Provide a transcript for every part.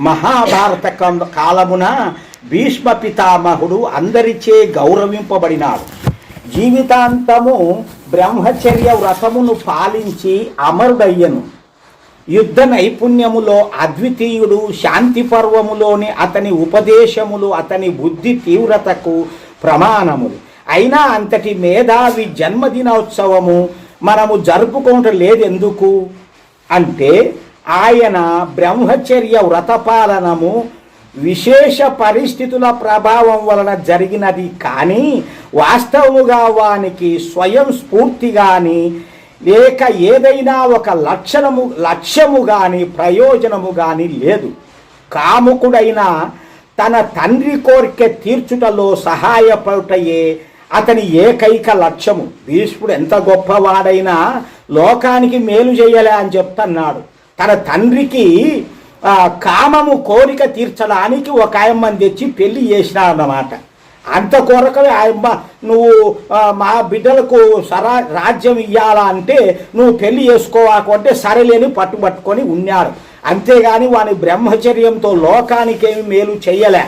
మహాభారత కాలమున భీష్మ పితామహుడు అందరిచే గౌరవింపబడినాడు. జీవితాంతము బ్రహ్మచర్య వ్రతమును పాలించి అమరుడయ్యను. యుద్ధ నైపుణ్యములో అద్వితీయుడు శాంతి పర్వములోని అతని ఉపదేశములు అతని బుద్ధి తీవ్రతకు ప్రమాణములు. అయినా అంతటి మేధావి జన్మదినోత్సవము మనము జరుపుకోవటం లేదెందుకు? అంటే ఆయన బ్రహ్మచర్య వ్రతపాలనము విశేష పరిస్థితుల ప్రభావం వలన జరిగినది కానీ వాస్తవముగా వానికి స్వయం స్ఫూర్తి కానీ లేక ఏదైనా ఒక లక్షణము లక్ష్యము కానీ ప్రయోజనము కానీ లేదు. కాముకుడైన తన తండ్రి కోరిక తీర్చుటలో సహాయపడుటయే అతని ఏకైక లక్ష్యము. భీష్ముడు ఎంత గొప్పవాడైనా లోకానికి మేలు చేయలే అని చెప్తున్నాడు. తన తండ్రికి కామము కోరిక తీర్చడానికి ఒక ఆయమ్మని తెచ్చి పెళ్ళి చేసిన అన్నమాట. అంత కోరకమే ఆయమ్మ నువ్వు మా బిడ్డలకు సరా రాజ్యం ఇయ్యాలా అంటే నువ్వు పెళ్ళి చేసుకోవాకు అంటే సరేలేని పట్టుబట్టుకొని ఉన్నాడు అంతేగాని వాని బ్రహ్మచర్యంతో లోకానికేమి మేలు చేయలే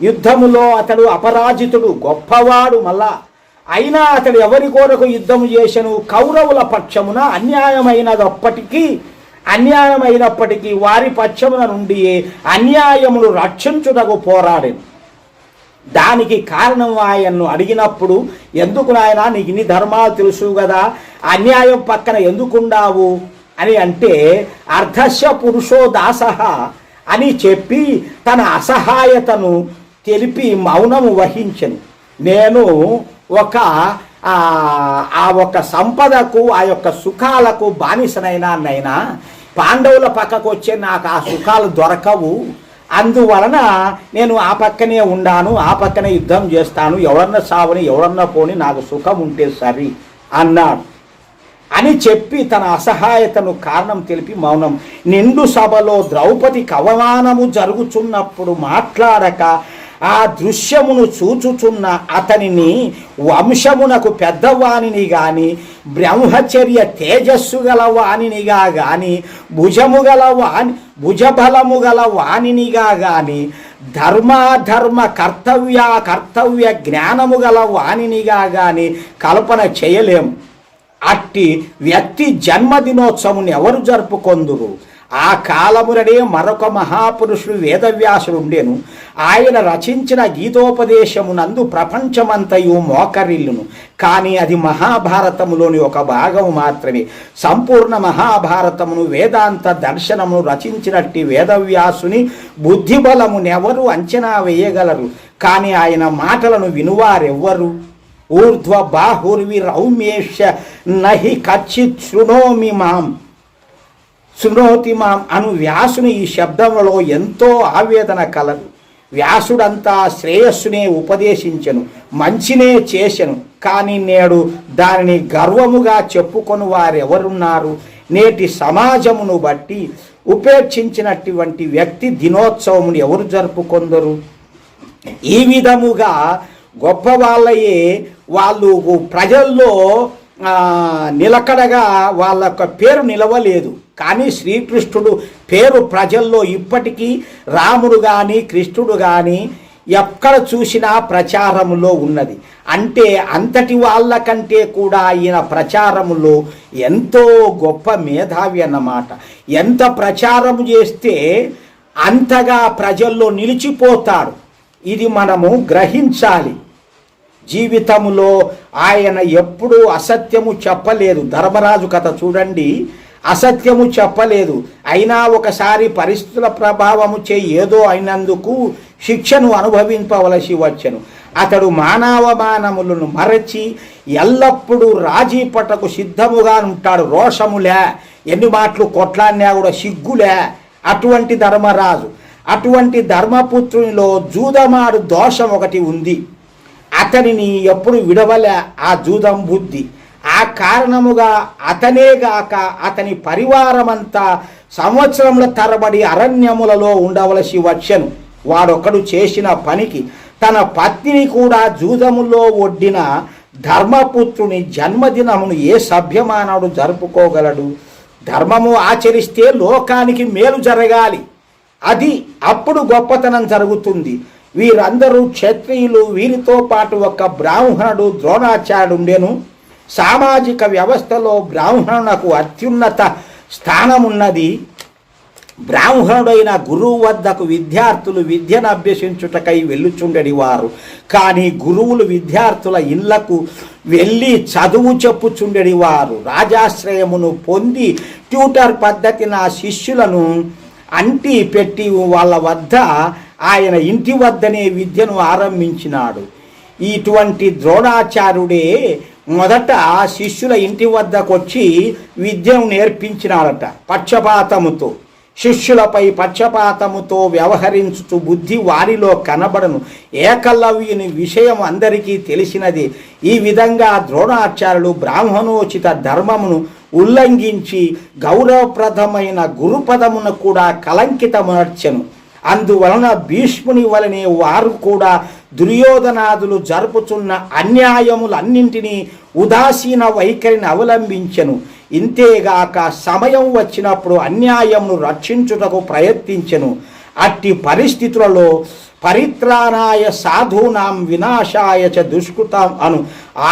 యుద్ధములో అతడు అపరాజితుడు గొప్పవాడు మళ్ళా. అయినా అతడు ఎవరి కొరకు యుద్ధం చేసను? కౌరవుల పక్షమున అన్యాయమైనదప్పటికీ అన్యాయమైనప్పటికీ వారి పక్షమున నుండి అన్యాయమును రక్షించుటకు పోరాడేను. దానికి కారణం ఆయన్ను అడిగినప్పుడు ఎందుకు నాయన నీకు ఇన్ని ధర్మాలు తెలుసు కదా అన్యాయం పక్కన ఎందుకుండావు? అని అంటే అర్ధస్య పురుషో దాస అని చెప్పి తన అసహాయతను తెలిపి మౌనము వహించను. నేను ఒక ఆ ఆ ఒక సంపదకు ఆ యొక్క సుఖాలకు బానిసనైనా నైనా పాండవుల పక్కకు వచ్చే నాకు ఆ సుఖాలు దొరకవు. అందువలన నేను ఆ పక్కనే ఉండాను ఆ పక్కనే యుద్ధం చేస్తాను ఎవరన్నా సావని ఎవరన్నా పోని నాకు సుఖం ఉంటే సరి అన్నాడు. అని చెప్పి తన అసహాయతను కారణం తెలిపి మౌనం. నిండు సభలో ద్రౌపదికి అవమానము జరుగుచున్నప్పుడు మాట్లాడక ఆ దృశ్యమును చూచుచున్న అతనిని వంశమునకు పెద్దవాణిని గాని బ్రహ్మచర్య తేజస్సు గల వాణినిగా గాని భుజము గల వాణి భుజబలము గల వాణినిగా గాని ధర్మాధర్మ కర్తవ్య కర్తవ్య జ్ఞానము గల వాణినిగా గాని కల్పన చేయలేము అట్టి వ్యక్తి జన్మదినోత్సవం ఎవరు జరుపుకొందురు? ఆ కాలముననే మరొక మహాపురుషుడు వేదవ్యాసుడు ఉండేను ఆయన రచించిన గీతోపదేశమునందు ప్రపంచమంతయు మోకరిల్లును. కానీ అది మహాభారతములోని ఒక భాగం మాత్రమే. సంపూర్ణ మహాభారతమును వేదాంత దర్శనమును రచించినట్టి వేదవ్యాసుని బుద్ధిబలమునెవరు అంచనా వేయగలరు. కానీ ఆయన మాటలను వినువారెవ్వరు? ఊర్ధ్వ బాహుర్వి రౌమేష నహి కచ్చిత్ శృణోమి మాం. శృణోతి మాం అను వ్యాసుని ఈ శబ్దంలో ఎంతో ఆవేదన కలదు. వ్యాసుడంతా శ్రేయస్సునే ఉపదేశించెను మంచినే చేసెను కానీ నేడు దానిని గర్వముగా చెప్పుకొని వారెవరున్నారు? నేటి సమాజమును బట్టి ఉపేక్షించినటువంటి వ్యక్తి దినోత్సవమును ఎవరు జరుపుకొందరు? ఈ విధముగా గొప్ప వాళ్ళయే వాళ్ళు ప్రజల్లో నిలకడగా వాళ్ళ యొక్క పేరు నిలవలేదు. కానీ శ్రీకృష్ణుడు పేరు ప్రజల్లో ఇప్పటికీ రాముడు కానీ కృష్ణుడు కానీ ఎక్కడ చూసినా ప్రచారములో ఉన్నది. అంటే అంతటి వాళ్ళకంటే కూడా ఈయన ప్రచారములో ఎంతో గొప్ప మేధావి అన్నమాట. ఎంత ప్రచారం చేస్తే అంతగా ప్రజల్లో నిలిచిపోతారు ఇది మనము గ్రహించాలి. జీవితములో ఆయన ఎప్పుడూ అసత్యము చెప్పలేదు. ధర్మరాజు కథ చూడండి. అసత్యము చెప్పలేదు. అయినా ఒకసారి పరిస్థితుల ప్రభావము చే ఏదో అయినందుకు శిక్షను అనుభవింపవలసి వచ్చెను. అతడు మానవమానములను మరచి ఎల్లప్పుడూ రాజీ పట్టకు సిద్ధముగా ఉంటాడు. రోషములే ఎన్ని మాటలు కొట్లాడినా కూడా సిగ్గులే అటువంటి ధర్మరాజు. అటువంటి ధర్మపుత్రునిలో జూదమాడు దోషం ఒకటి ఉంది. అతనిని ఎప్పుడు విడవలే ఆ జూదం బుద్ధి. ఆ కారణముగా అతనే గాక అతని పరివారమంతా సంవత్సరముల తరబడి అరణ్యములలో ఉండవలసి వచ్చను. వాడొకడు చేసిన పనికి తన పత్నిని కూడా జూదములో ఒడ్డిన ధర్మపుత్రుని జన్మదినమును ఏ సభ్యమానవుడు జరుపుకోగలడు? ధర్మము ఆచరిస్తే లోకానికి మేలు జరగాలి. అది అప్పుడు గొప్పతనం జరుగుతుంది. వీరందరూ క్షత్రియులు వీరితో పాటు ఒక బ్రాహ్మణుడు ద్రోణాచార్యుడు ఉండెను సామాజిక వ్యవస్థలో బ్రాహ్మణునకు అత్యున్నత స్థానమున్నది. బ్రాహ్మణుడైన గురువు వద్దకు విద్యార్థులు విద్యను అభ్యసించుటకై వెళ్ళుచుండడి వారు. కానీ గురువులు విద్యార్థుల ఇళ్ళకు వెళ్ళి చదువు చెప్పుచుండడి వారు. రాజాశ్రయమును పొంది ట్యూటర్ పద్ధతిన శిష్యులను అంటి పెట్టి వాళ్ళ వద్ద ఆయన ఇంటి వద్దనే విద్యను ఆరంభించినాడు. ఇటువంటి ద్రోణాచార్యుడే మొదట శిష్యుల ఇంటి వద్దకు వచ్చి విద్యను నేర్పించినాడట పక్షపాతముతో. శిష్యులపై పక్షపాతముతో వ్యవహరించుచు బుద్ధి వారిలో కనబడను. ఏకలవ్యుని విషయం అందరికీ తెలిసినది. ఈ విధంగా ద్రోణాచార్యులు బ్రాహ్మణోచిత ధర్మమును ఉల్లంఘించి గౌరవప్రదమైన గురుపదమును కూడా కలంకితమర్చను అందువలన భీష్ముని వలనే వారు కూడా దుర్యోధనాదులు జరుపుచున్న అన్యాయములన్నింటినీ ఉదాసీన వైఖరిని అవలంబించెను. ఇంతేగాక సమయం వచ్చినప్పుడు అన్యాయమును రక్షించుటకు ప్రయత్నించెను. అట్టి పరిస్థితులలో పరిత్రాణాయ సాధూనాం వినాశాయ చ దుష్కృతం అను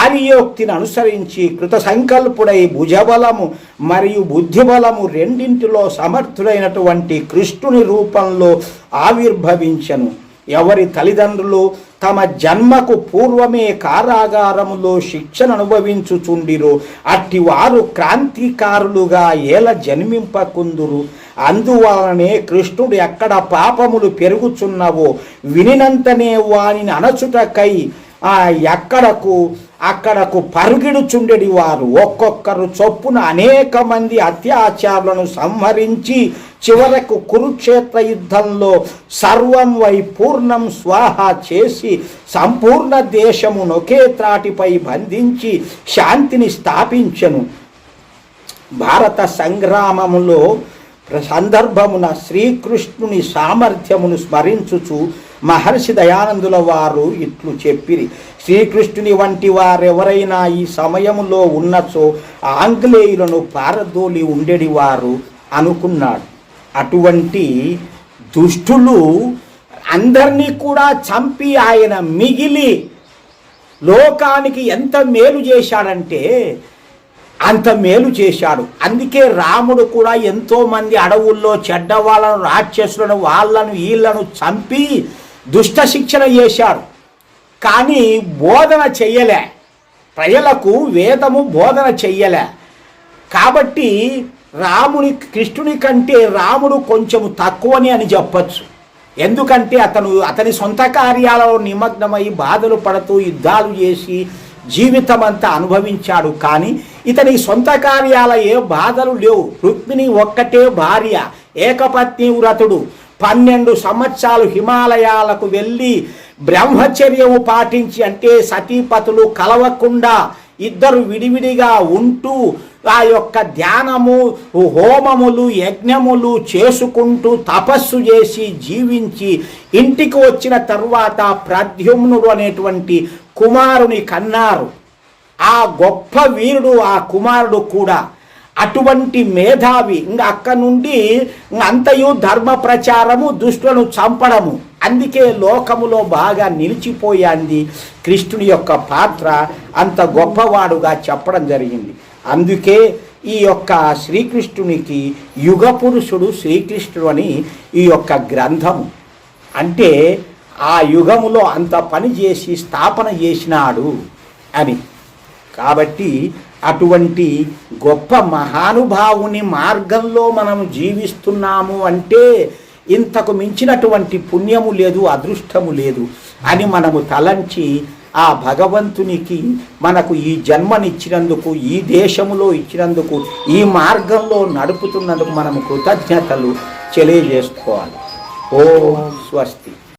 ఆర్యోక్తిని అనుసరించి కృత సంకల్పుడై భుజబలము మరియు బుద్ధిబలము రెండింటిలో సమర్థుడైనటువంటి కృష్ణుని రూపంలో ఆవిర్భవించను. ఎవరి తల్లిదండ్రులు తమ జన్మకు పూర్వమే కారాగారములో శిక్షను అనుభవించుచుండిరు. అట్టి వారు క్రాంతికారులుగా ఏల జన్మింపకుందురు. అందువలనే కృష్ణుడు ఎక్కడ పాపములు పెరుగుచున్నవో వినినంతనే వానిని అణచుటకై ఎక్కడకు అక్కడకు పరుగిడుచుండెడి వారు. ఒక్కొక్కరు చొప్పున అనేక మంది అత్యాచారులను సంహరించి చివరకు కురుక్షేత్ర యుద్ధంలో సర్వం వై పూర్ణం స్వాహ చేసి సంపూర్ణ దేశమును ఒకే త్రాటిపై బంధించి శాంతిని స్థాపించను. భారత సంగ్రామములో సందర్భమున శ్రీకృష్ణుని సామర్థ్యమును స్మరించుచు మహర్షి దయానందుల వారు ఇట్లు చెప్పిరి. శ్రీకృష్ణుని వంటి వారెవరైనా ఈ సమయంలో ఉన్నచో ఆంగ్లేయులను పారదోలి ఉండేడి వారు అనుకున్నాడు. అటువంటి దుష్టులు అందరినీ కూడా చంపి ఆయన మిగిలి లోకానికి ఎంత మేలు చేశాడంటే అంత మేలు చేశాడు. అందుకే రాముడు కూడా ఎంతోమంది అడవుల్లో చెడ్డ వాళ్ళను రాక్షసులను వాళ్ళను వీళ్ళను చంపి దుష్ట శిక్షణ చేశారు. కానీ బోధన చెయ్యలే. ప్రజలకు వేదము బోధన చెయ్యలే. కాబట్టి రాముని కృష్ణుని కంటే రాముడు కొంచెం తక్కువని అని చెప్పచ్చు. ఎందుకంటే అతను అతని సొంత కార్యాలలో నిమగ్నమై బాధలు పడుతూ యుద్ధాలు చేసి జీవితం అంతా అనుభవించాడు. కానీ ఇతని సొంత కార్యాల ఏ బాధలు లేవు. రుక్మిణి ఒక్కటే భార్య ఏకపత్ని వ్రతుడు. పన్నెండు సంవత్సరాలు హిమాలయాలకు వెళ్ళి బ్రహ్మచర్యము పాటించి అంటే సతీపతులు కలవకుండా ఇద్దరు విడివిడిగా ఉంటూ ఆ యొక్క ధ్యానము హోమములు యజ్ఞములు చేసుకుంటూ తపస్సు చేసి జీవించి ఇంటికి వచ్చిన తరువాత ప్రద్యుమ్నుడు అనేటువంటి కుమారుని కన్నారు. ఆ గొప్ప వీరుడు ఆ కుమారుడు కూడా అటువంటి మేధావి ఇంకా అక్కడి నుండి ఇంక అంతయు ధర్మ ప్రచారము దుష్టులను చంపడము. అందుకే లోకములో బాగా నిలిచిపోయాంది కృష్ణుని యొక్క పాత్ర అంత గొప్పవాడుగా చెప్పడం జరిగింది. అందుకే ఈ యొక్క శ్రీకృష్ణునికి యుగ పురుషుడు శ్రీకృష్ణుడు అని ఈ యొక్క గ్రంథము. అంటే ఆ యుగములో అంత పని చేసి స్థాపన చేసినాడు అని. కాబట్టి అటువంటి గొప్ప మహానుభావుని మార్గంలో మనం జీవిస్తున్నాము అంటే ఇంతకు మించినటువంటి పుణ్యము లేదు అదృష్టము లేదు అని మనము తలంచి ఆ భగవంతునికి మనకు ఈ జన్మనిచ్చినందుకు ఈ దేశములో ఇచ్చినందుకు ఈ మార్గంలో నడుపుతున్నందుకు మనము కృతజ్ఞతలు తెలియజేసుకోవాలి. ఓ స్వస్తి.